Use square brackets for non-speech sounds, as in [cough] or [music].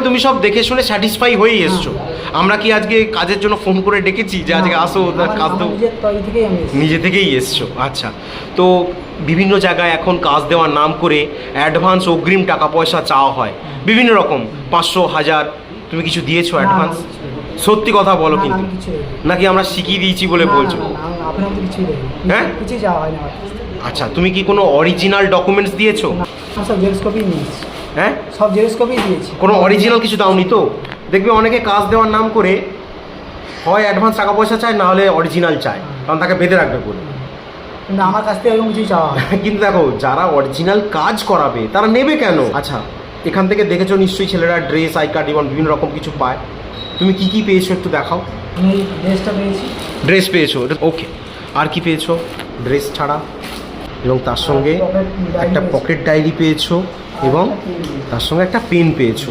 মানে তুমি সব দেখে শুনে স্যাটিসফাই হয়েই এসছো। আমরা কি আজকে কাজের জন্য ফোন করে ডেকেছি যে আজকে আসো কাজ এসেছি। নিজে থেকেই এসছো আচ্ছা। তো বিভিন্ন জায়গায় এখন কাজ দেওয়ার নাম করে অ্যাডভান্স অগ্রিম টাকা পয়সা চাওয়া হয়। বিভিন্ন রকম পাঁচশো হাজার তুমি কিছু দিয়েছ অ্যাডভান্স। সত্যি কথা বলো কিন্তু। নাকি আমরা শিখিয়ে দিয়েছি বলে বলছো? হ্যাঁ? আচ্ছা তুমি কি কোনো অরিজিনাল ডকুমেন্টস দিয়েছ? হ্যাঁ? সব জেরক্স কপি দিয়েছি। কোনো অরিজিনাল কিছু দাওনি তো? দেখবে অনেকে কাজ দেওয়ার নাম করে হয় অ্যাডভান্স টাকা পয়সা চায় না হলে অরিজিনাল চায়। কারণ তাকে বেঁধে রাখবে বলে কিন্তু আমার কাছ থেকে এরকম কিছুই চাওয়া হয় [laughs] কিন্তু দেখো যারা অরিজিনাল কাজ করাবে তারা নেবে কেন? আচ্ছা। এখান থেকে দেখেছ নিশ্চয়ই ছেলেরা ড্রেস আই কার্ড এবং বিভিন্ন রকম কিছু পায়। তুমি কি কি পেয়েছ একটু দেখাও। আমি ড্রেসটা পেয়েছি। ড্রেস পেয়েছ ওকে আর কি পেয়েছ? ড্রেস ছাড়া। এবং তার সঙ্গে একটা পকেট ডায়েরি পেয়েছ। এবং তার সঙ্গে একটা পেন পেয়েছ।